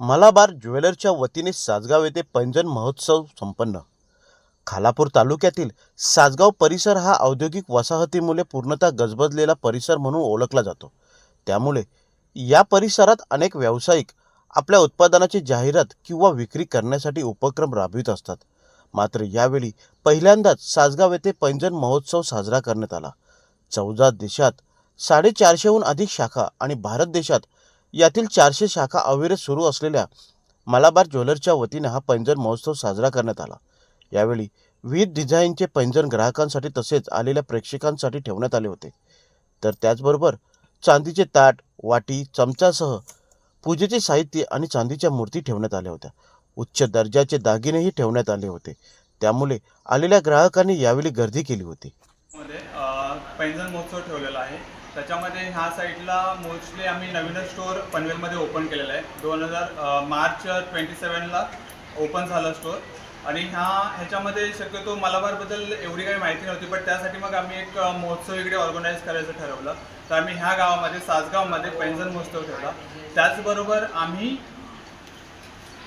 मलाबार ज्वेलरच्या वतीने सासगाव येथे पैंजण महोत्सव संपन्न. खालापूर तालुक्यातील सासगाव परिसर हा औद्योगिक वसाहतीमुळे पूर्णतः गजबजलेला परिसर म्हणून ओळखला जातो. त्यामुळे या परिसरात अनेक व्यावसायिक आपल्या उत्पादनाची जाहिरात किंवा विक्री करण्यासाठी उपक्रम राबवित असतात. मात्र यावेळी पहिल्यांदाच सासगाव येथे पैंजण महोत्सव साजरा करण्यात आला. चौदा देशात साडेचारशेहून अधिक शाखा आणि भारत देशात यातील चारशे शाखा अविरत सुरू असलेल्या मलाबार ज्वेलरच्या वतीने हा पैंजण महोत्सव साजरा करण्यात आला. यावेळी विविध डिझाईनचे पैंजण ग्राहकांसाठी तसेच आलेल्या प्रेक्षकांसाठी ठेवण्यात आले होते. तर त्याचबरोबर चांदीचे ताट वाटी चमचासह पूजेचे साहित्य आणि चांदीच्या मूर्ती ठेवण्यात आल्या होत्या. उच्च दर्जाचे दागिनेही ठेवण्यात आले होते. त्यामुळे आलेल्या ग्राहकांनी यावेळी गर्दी केली होती. पैंजण महोत्सव ठेवलेला आहे. त्याच्यामध्ये ह्या साईडला मोस्टली आम्ही नवीनच स्टोअर पनवेलमध्ये ओपन केलेला आहे. दोन हजार मार्च ट्वेंटी सेवनला ओपन झालं स्टोअर. आणि ह्या ह्याच्यामध्ये शक्यतो मलाबारबद्दल एवढी काही माहिती नव्हती पण त्यासाठी मग आम्ही एक महोत्सव इकडे ऑर्गनाईज करायचं ठरवलं. तर आम्ही ह्या गावामध्ये सासगावमध्ये पैंजण महोत्सव ठेवला. त्याचबरोबर आम्ही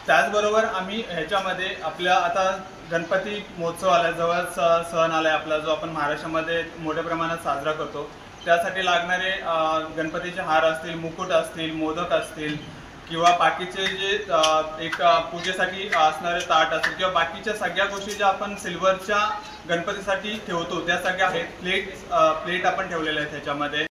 त्याचबरोबर आम्ही ह्याच्यामध्ये आपल्या आता गणपती महोत्सव आला जवळच सण सण आहे आपला जो आपण महाराष्ट्रामध्ये मोठ्या प्रमाणात साजरा करतो. त्यासाठी लागणारे गणपतीचे हार असतील मुकुट असतील मोदक असतील किंवा बाकीचे जे एक पूजेसाठी असणारे ताट असतील किंवा बाकीच्या सगळ्या गोष्टी ज्या आपण सिल्वरच्या गणपतीसाठी ठेवतो त्या सगळ्या आहेत. प्लेट प्लेट आपण ठेवलेल्या आहेत ह्याच्यामध्ये.